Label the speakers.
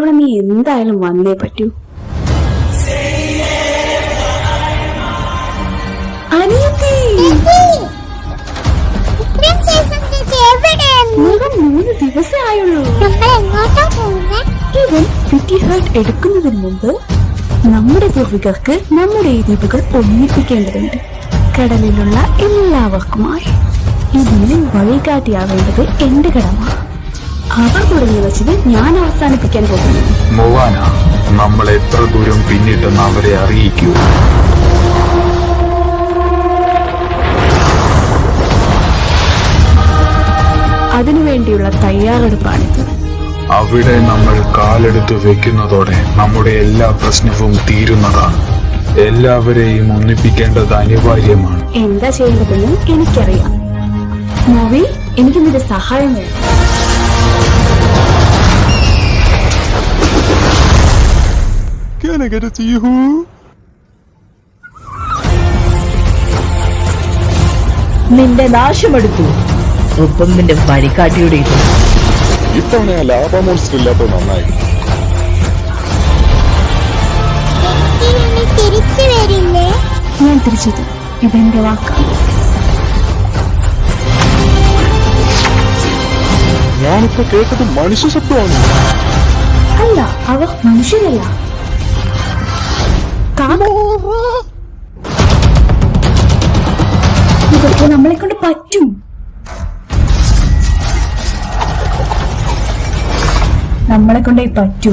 Speaker 1: ഇത്തവണ നീ എന്തായാലും വന്നേ പറ്റൂ. മൂന്ന് ദിവസമായുള്ളൂ എടുക്കുന്നതിന് മുമ്പ് നമ്മുടെ പൂർവികർക്ക് നമ്മുടെ ഈ ദ്വീപുകൾ ഒന്നിപ്പിക്കേണ്ടതുണ്ട്. കടലിലുള്ള എല്ലാവർക്കുമായി. ഇതിന് വഴികാട്ടിയാവേണ്ടത് എന്റെ കടമ. അവർ തുടങ്ങി വെച്ചത് ഞാൻ അവസാനിപ്പിക്കാൻ പോകുന്നു.
Speaker 2: മൊവാന നമ്മൾ എത്ര ദൂരം പിന്നിട്ടെന്ന് അവരെ അറിയിക്കൂ.
Speaker 1: അതിനുവേണ്ടിയുള്ള തയ്യാറെടുപ്പാണിത്.
Speaker 2: അവിടെ നമ്മൾ കാലെടുത്ത് വെക്കുന്നതോടെ നമ്മുടെ എല്ലാ പ്രശ്നവും തീരുന്നതാണ്. എല്ലാവരെയും ഒന്നിപ്പിക്കേണ്ടത് അനിവാര്യമാണ്.
Speaker 1: എന്താ ചെയ്യേണ്ടതെന്ന് എനിക്കറിയാം. മൂവി എനിക്ക് നിന്റെ സഹായം വേണം.
Speaker 3: Can I get a yoo-hoo?
Speaker 4: നിന്റെ നാശമെടുത്തു. ഒപ്പം നിന്റെ വഴികാട്ടിയുടെ ഇത്.
Speaker 3: ഇത്തവണ ആ ലാഭ നന്നായി
Speaker 5: തിരിച്ചു വരില്ലേ
Speaker 1: ഞാൻ തിരിച്ചത് ഇതെന്റെ വാക്കാണ്
Speaker 3: ഞാനിപ്പോ കേട്ടത് മനുഷ്യ ശബ്ദമാണ്.
Speaker 1: അല്ല അവർ മനുഷ്യരല്ല. നമ്മളെ കൊണ്ട് പറ്റും. നമ്മളെ കൊണ്ടേ പറ്റൂ.